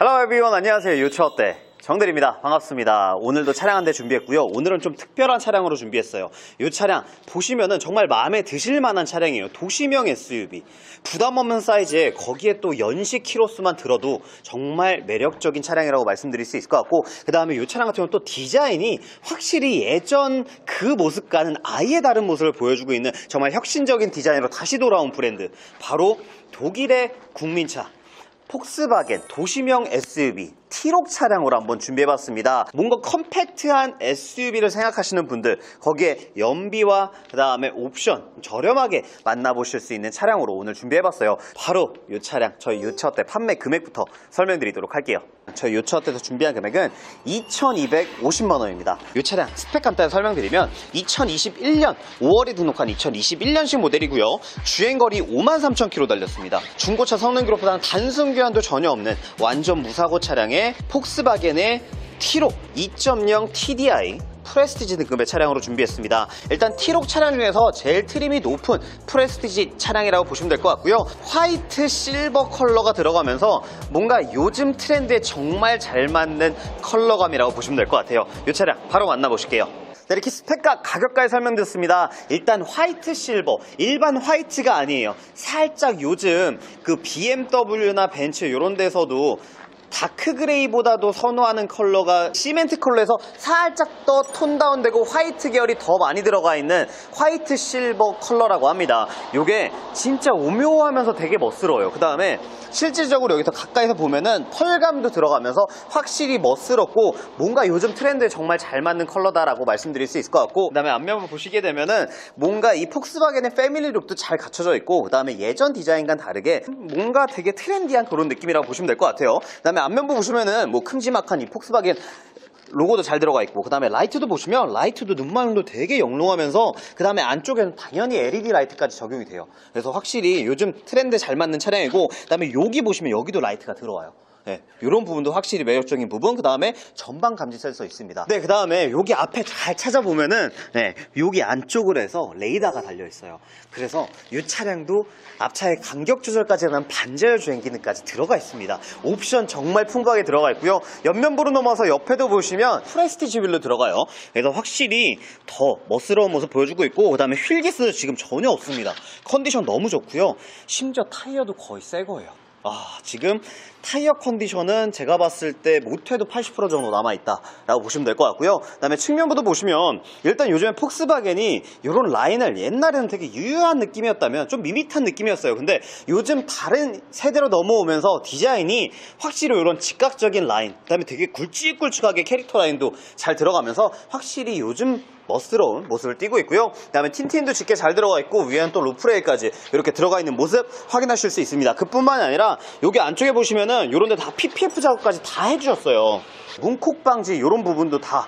Hello everyone. 안녕하세요. 유치어때? 정들입니다. 반갑습니다. 오늘도 차량 한 대 준비했고요. 오늘은 좀 특별한 차량으로 준비했어요. 이 차량 보시면은 정말 마음에 드실 만한 차량이에요. 도시명 SUV 부담 없는 사이즈에 거기에 또 연식 키로수만 들어도 정말 매력적인 차량이라고 말씀드릴 수 있을 것 같고 그 다음에 이 차량 같은 경우는 또 디자인이 확실히 예전 그 모습과는 아예 다른 모습을 보여주고 있는 정말 혁신적인 디자인으로 다시 돌아온 브랜드. 바로 독일의 국민차 폭스바겐 도시명 SUV T록 차량으로 한번 준비해봤습니다. 뭔가 컴팩트한 SUV를 생각하시는 분들 거기에 연비와 그 다음에 옵션 저렴하게 만나보실 수 있는 차량으로 오늘 준비해봤어요. 바로 이 차량 저희 유차 때 판매 금액부터 설명드리도록 할게요. 저희 유차 때에서 준비한 금액은 2,250만 원입니다. 이 차량 스펙 간단히 설명드리면 2021년 5월에 등록한 2021년식 모델이고요. 주행거리 5만 3천 킬로 달렸습니다. 중고차 성능 기록보다는 단순 교환도 전혀 없는 완전 무사고 차량 의 폭스바겐의 T록 2.0 TDI 프레스티지 등급의 차량으로 준비했습니다. 일단 T록 차량 중에서 제일 트림이 높은 프레스티지 차량이라고 보시면 될 것 같고요. 화이트 실버 컬러가 들어가면서 뭔가 요즘 트렌드에 정말 잘 맞는 컬러감이라고 보시면 될 것 같아요. 이 차량 바로 만나보실게요. 네, 이렇게 스펙과 가격까지 설명드렸습니다. 일단 화이트 실버, 일반 화이트가 아니에요. 살짝 요즘 그 BMW나 벤츠 이런 데서도 다크 그레이보다도 선호하는 컬러가 시멘트 컬러에서 살짝 더 톤 다운되고 화이트 계열이 더 많이 들어가 있는 화이트 실버 컬러라고 합니다. 이게 진짜 오묘하면서 되게 멋스러워요. 그 다음에 실질적으로 여기서 가까이서 보면은 펄감도 들어가면서 확실히 멋스럽고 뭔가 요즘 트렌드에 정말 잘 맞는 컬러다라고 말씀드릴 수 있을 것 같고 그 다음에 앞면을 보시게 되면은 뭔가 이 폭스바겐의 패밀리 룩도 잘 갖춰져 있고 그 다음에 예전 디자인과는 다르게 뭔가 되게 트렌디한 그런 느낌이라고 보시면 될 것 같아요. 그 다음에 앞면부 보시면은 뭐 큼지막한 이 폭스바겐 로고도 잘 들어가 있고 그 다음에 라이트도 보시면 라이트도 눈망울도 되게 영롱하면서 그 다음에 안쪽에는 당연히 LED 라이트까지 적용이 돼요. 그래서 확실히 요즘 트렌드에 잘 맞는 차량이고 그 다음에 여기 보시면 여기도 라이트가 들어와요 네, 이런 부분도 확실히 매력적인 부분. 그 다음에 전방 감지 센서 있습니다. 네, 그 다음에 여기 앞에 잘 찾아보면은 네, 여기 안쪽으로 해서 레이더가 달려 있어요. 그래서 이 차량도 앞차의 간격 조절까지 하는 반자율 주행 기능까지 들어가 있습니다. 옵션 정말 풍부하게 들어가 있고요. 옆면부로 넘어서 옆에도 보시면 프레스티지 휠로 들어가요. 그래서 확실히 더 멋스러운 모습 보여주고 있고 그 다음에 휠기스 지금 전혀 없습니다. 컨디션 너무 좋고요. 심지어 타이어도 거의 새 거예요 아, 지금 타이어 컨디션은 제가 봤을 때 못해도 80% 정도 남아있다 라고 보시면 될 것 같고요. 그 다음에 측면부도 보시면 일단 요즘에 폭스바겐이 이런 라인을 옛날에는 되게 유효한 느낌이었다면 좀 밋밋한 느낌이었어요. 근데 요즘 다른 세대로 넘어오면서 디자인이 확실히 이런 직각적인 라인, 그 다음에 되게 굵직굵직하게 캐릭터 라인도 잘 들어가면서 확실히 요즘 멋스러운 모습을 띠고 있고요. 그 다음에 틴틴도 짙게 잘 들어가 있고 위에는 또 루프레일까지 이렇게 들어가 있는 모습 확인하실 수 있습니다. 그뿐만이 아니라 여기 안쪽에 보시면은 이런 데 다 PPF 작업까지 다 해주셨어요. 문콕 방지 이런 부분도 다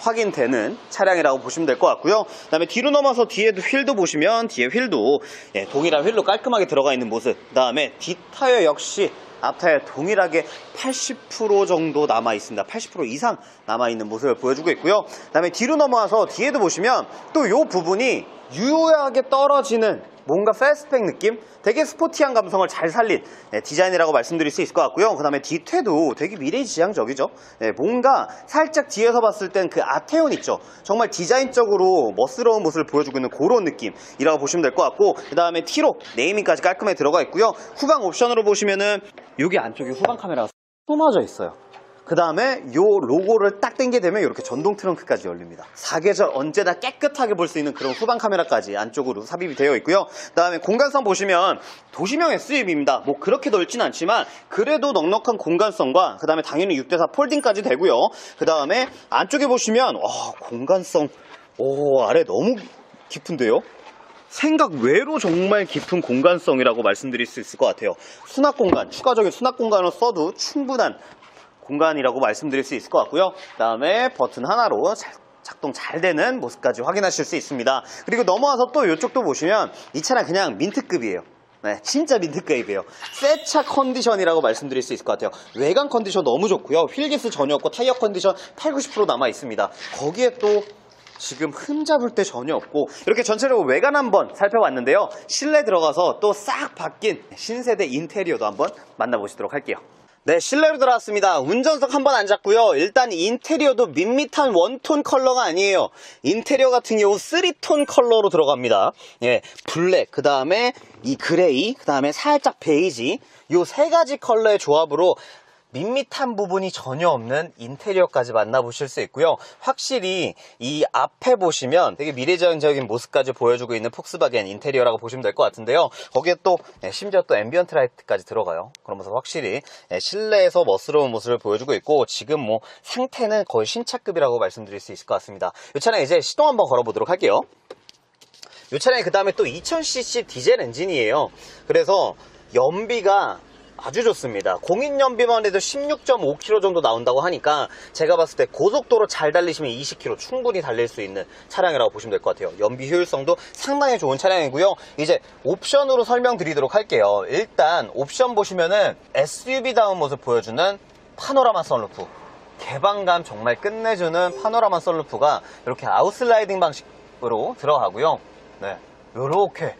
확인되는 차량이라고 보시면 될 것 같고요. 그 다음에 뒤로 넘어서 뒤에도 휠도 보시면 뒤에 휠도 예, 동일한 휠로 깔끔하게 들어가 있는 모습. 그 다음에 뒷타이어 역시 앞타이어 동일하게 80% 정도 남아 있습니다. 80% 이상 남아 있는 모습을 보여주고 있고요. 그다음에 뒤로 넘어와서 뒤에도 보시면 또 이 부분이 유효하게 떨어지는 뭔가 패스트백 느낌? 되게 스포티한 감성을 잘 살린 네, 디자인이라고 말씀드릴 수 있을 것 같고요. 그 다음에 뒤태도 되게 미래지향적이죠. 네, 뭔가 살짝 뒤에서 봤을 땐 그 아테온 있죠. 정말 디자인적으로 멋스러운 모습을 보여주고 있는 그런 느낌이라고 보시면 될 것 같고 그 다음에 T로 네이밍까지 깔끔하게 들어가 있고요. 후방 옵션으로 보시면은 여기 안쪽에 후방 카메라가 쏟아져 있어요. 그 다음에 요 로고를 딱 당게 되면 이렇게 전동 트렁크까지 열립니다. 사계절 언제나 깨끗하게 볼 수 있는 그런 후방 카메라까지 안쪽으로 삽입이 되어 있고요. 그 다음에 공간성 보시면 도시명 SUV입니다. 뭐 그렇게 넓진 않지만 그래도 넉넉한 공간성과 그 다음에 당연히 6대4 폴딩까지 되고요. 그 다음에 안쪽에 보시면 와 공간성 오 아래 너무 깊은데요? 생각 외로 정말 깊은 공간성이라고 말씀드릴 수 있을 것 같아요. 수납 공간, 추가적인 수납 공간을 써도 충분한 공간이라고 말씀드릴 수 있을 것 같고요. 그 다음에 버튼 하나로 잘- 작동 잘 되는 모습까지 확인하실 수 있습니다. 그리고 넘어와서 또 이쪽도 보시면 이 차량 그냥 민트급이에요. 네, 진짜 민트급이에요. 새차 컨디션이라고 말씀드릴 수 있을 것 같아요. 외관 컨디션 너무 좋고요. 휠기스 전혀 없고 타이어 컨디션 8, 90% 남아 있습니다. 거기에 또 지금 흠잡을 때 전혀 없고 이렇게 전체적으로 외관 한번 살펴봤는데요. 실내 들어가서 또 싹 바뀐 신세대 인테리어도 한번 만나보시도록 할게요. 네, 실내로 들어왔습니다. 운전석 한번 앉았고요. 일단 인테리어도 밋밋한 원톤 컬러가 아니에요. 인테리어 같은 경우 3톤 컬러로 들어갑니다. 예, 블랙, 그 다음에 이 그레이, 그 다음에 살짝 베이지. 요세 가지 컬러의 조합으로 밋밋한 부분이 전혀 없는 인테리어까지 만나보실 수 있고요. 확실히 이 앞에 보시면 되게 미래적인 모습까지 보여주고 있는 폭스바겐 인테리어라고 보시면 될 것 같은데요. 거기에 또 예, 심지어 또 앰비언트 라이트까지 들어가요. 그러면서 확실히 예, 실내에서 멋스러운 모습을 보여주고 있고 지금 뭐 상태는 거의 신차급이라고 말씀드릴 수 있을 것 같습니다. 이 차량 이제 시동 한번 걸어보도록 할게요. 이 차량이 그 다음에 또 2000cc 디젤 엔진이에요. 그래서 연비가 아주 좋습니다. 공인 연비만 해도 16.5km 정도 나온다고 하니까 제가 봤을 때 고속도로 잘 달리시면 20km 충분히 달릴 수 있는 차량이라고 보시면 될 것 같아요. 연비 효율성도 상당히 좋은 차량이고요. 이제 옵션으로 설명드리도록 할게요. 일단 옵션 보시면은 SUV다운 모습 보여주는 파노라마 선루프. 개방감 정말 끝내주는 파노라마 선루프가 이렇게 아웃슬라이딩 방식으로 들어가고요. 네, 요렇게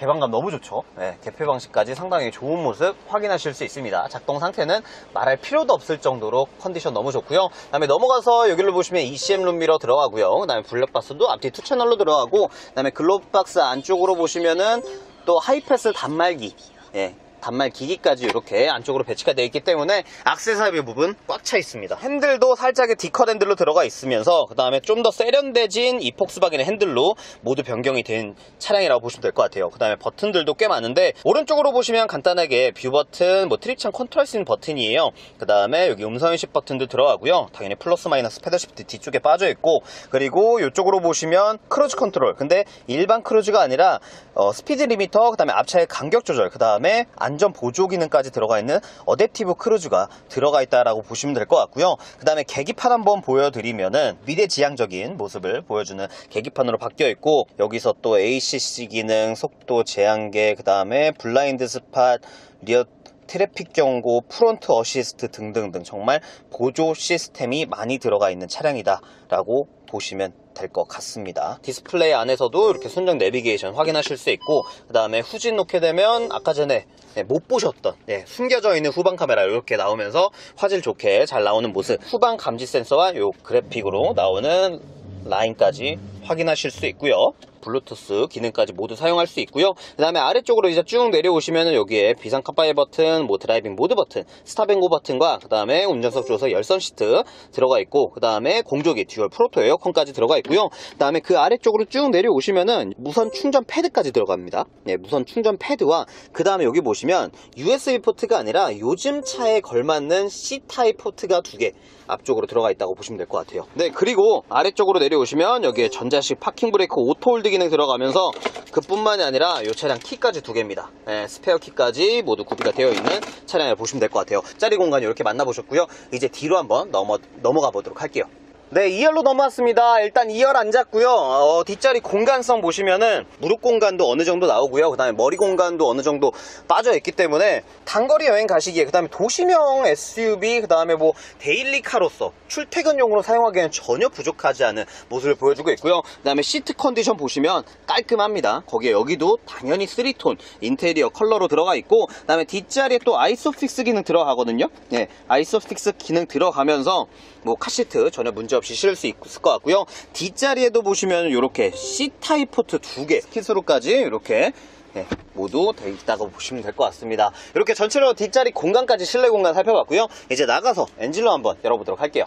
개방감 너무 좋죠. 네, 개폐 방식까지 상당히 좋은 모습 확인하실 수 있습니다. 작동 상태는 말할 필요도 없을 정도로 컨디션 너무 좋고요. 그 다음에 넘어가서 여기를 보시면 ECM 룸미러 들어가고요. 그 다음에 블랙박스도 앞뒤 투 채널로 들어가고 그 다음에 글로브박스 안쪽으로 보시면은 또 하이패스 단말기 예, 단말 기기까지 이렇게 안쪽으로 배치가 되어 있기 때문에 악세사리 부분 꽉 차 있습니다. 핸들도 살짝의 D컷 핸들로 들어가 있으면서 그 다음에 좀 더 세련돼진 이 폭스바겐의 핸들로 모두 변경이 된 차량이라고 보시면 될 것 같아요. 그 다음에 버튼들도 꽤 많은데 오른쪽으로 보시면 간단하게 뷰 버튼, 뭐 트립창 컨트롤 수 있는 버튼이에요. 그 다음에 여기 음성인식 버튼도 들어가고요. 당연히 플러스 마이너스 패들 시프트 뒤쪽에 빠져 있고 그리고 이쪽으로 보시면 크루즈 컨트롤. 근데 일반 크루즈가 아니라 어, 스피드 리미터, 그 다음에 앞차의 간격 조절, 그 다음에 안전 보조 기능까지 들어가 있는 어댑티브 크루즈가 들어가 있다라고 보시면 될 것 같고요. 그 다음에 계기판 한번 보여드리면은 미래지향적인 모습을 보여주는 계기판으로 바뀌어 있고 여기서 또 ACC 기능, 속도 제한계, 그 다음에 블라인드 스팟, 리어 트래픽 경고, 프론트 어시스트 등등등 정말 보조 시스템이 많이 들어가 있는 차량이다라고 보시면 될 것 같습니다. 디스플레이 안에서도 이렇게 순정 내비게이션 확인하실 수 있고 그 다음에 후진 놓게 되면 아까 전에 네, 못 보셨던 네, 숨겨져 있는 후방 카메라 이렇게 나오면서 화질 좋게 잘 나오는 모습 후방 감지 센서와 요 그래픽으로 나오는 라인까지 확인하실 수 있고요. 블루투스 기능까지 모두 사용할 수 있고요. 그 다음에 아래쪽으로 이제 쭉 내려오시면 여기에 비상 카파의 버튼, 뭐 드라이빙 모드 버튼, 스탑앤고 버튼과 그 다음에 운전석 조서 열선 시트 들어가 있고 그 다음에 공조기 듀얼 프로토 에어컨까지 들어가 있고요. 그 다음에 그 아래쪽으로 쭉 내려오시면은 무선 충전 패드까지 들어갑니다. 네, 무선 충전 패드와 그 다음에 여기 보시면 USB 포트가 아니라 요즘 차에 걸맞는 C 타입 포트가 두 개 앞쪽으로 들어가 있다고 보시면 될 것 같아요. 네, 그리고 아래쪽으로 내려오시면 여기에 전자 식 파킹 브레이크 오토 홀드 기능 들어가면서 그뿐만이 아니라 이 차량 키까지 두 개입니다. 네, 스페어 키까지 모두 구비가 되어 있는 차량을 보시면 될 것 같아요. 짜리 공간 이렇게 만나보셨고요. 이제 뒤로 한번 넘어, 넘어가 보도록 할게요. 네, 2열로 넘어왔습니다. 일단 2열 앉았고요. 어, 뒷자리 공간성 보시면은 무릎 공간도 어느 정도 나오고요. 그 다음에 머리 공간도 어느 정도 빠져 있기 때문에 단거리 여행 가시기에 그 다음에 도시명 SUV 그 다음에 뭐 데일리카로서 출퇴근용으로 사용하기에는 전혀 부족하지 않은 모습을 보여주고 있고요. 그 다음에 시트 컨디션 보시면 깔끔합니다. 거기에 여기도 당연히 3톤 인테리어 컬러로 들어가 있고 그 다음에 뒷자리에 또 아이소픽스 기능 들어가거든요. 네, 아이소픽스 기능 들어가면서 뭐 카시트 전혀 문제 없이 실을 수 있을 것 같고요. 뒷자리에도 보시면 이렇게 C타입 포트 두 개, 스키스로까지 이렇게 네, 모두 되어 있다고 보시면 될 것 같습니다. 이렇게 전체로 뒷자리 공간까지 실내 공간 살펴봤고요. 이제 나가서 엔진로 한번 열어보도록 할게요.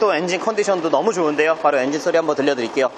또 엔진 컨디션도 너무 좋은데요. 바로 엔진 소리 한번 들려드릴게요.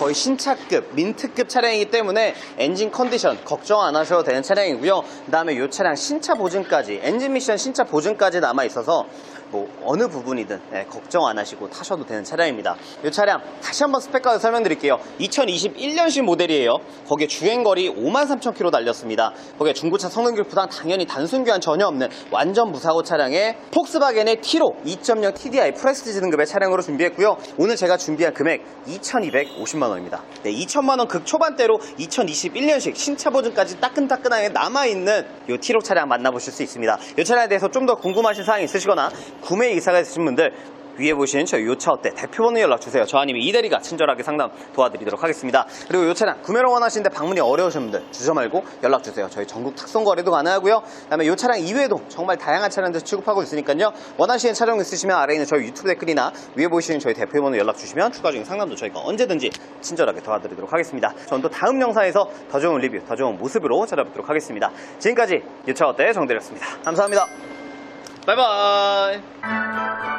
거의 신차급, 민트급 차량이기 때문에 엔진 컨디션 걱정 안 하셔도 되는 차량이고요. 그 다음에 이 차량 신차 보증까지, 엔진 미션 신차 보증까지 남아 있어서 뭐 어느 부분이든 예, 걱정 안 하시고 타셔도 되는 차량입니다. 이 차량 다시 한번 스펙까지 설명드릴게요. 2021년식 모델이에요. 거기에 주행거리 53,000km 달렸습니다. 거기에 중고차 성능 교부당 당연히 단순 교환 전혀 없는 완전 무사고 차량에 폭스바겐의 티로 2.0 TDI 프레스티지 등급의 차량으로 준비했고요. 오늘 제가 준비한 금액 2,250만 원입니다. 네, 2천만 원 극초반대로 2021년식 신차 보증까지 따끈따끈하게 남아있는 이 티로 차량 만나보실 수 있습니다. 이 차량에 대해서 좀 더 궁금하신 사항이 있으시거나 구매 의사가 있으신 분들 위에 보시는 저희 요차 어때 대표번호 연락 주세요. 저 아니면 이대리가 친절하게 상담 도와드리도록 하겠습니다. 그리고 요 차량 구매를 원하시는데 방문이 어려우신 분들 주저 말고 연락 주세요. 저희 전국 특송 거래도 가능하고요. 그다음에 요 차량 이외에도 정말 다양한 차량들 취급하고 있으니까요. 원하시는 차량 있으시면 아래에 있는 저희 유튜브 댓글이나 위에 보시는 저희 대표번호 연락 주시면 추가 적인 상담도 저희가 언제든지 친절하게 도와드리도록 하겠습니다. 저는 또 다음 영상에서 더 좋은 리뷰, 더 좋은 모습으로 찾아뵙도록 하겠습니다. 지금까지 요차 어때 정대리였습니다. 감사합니다. 바이바이.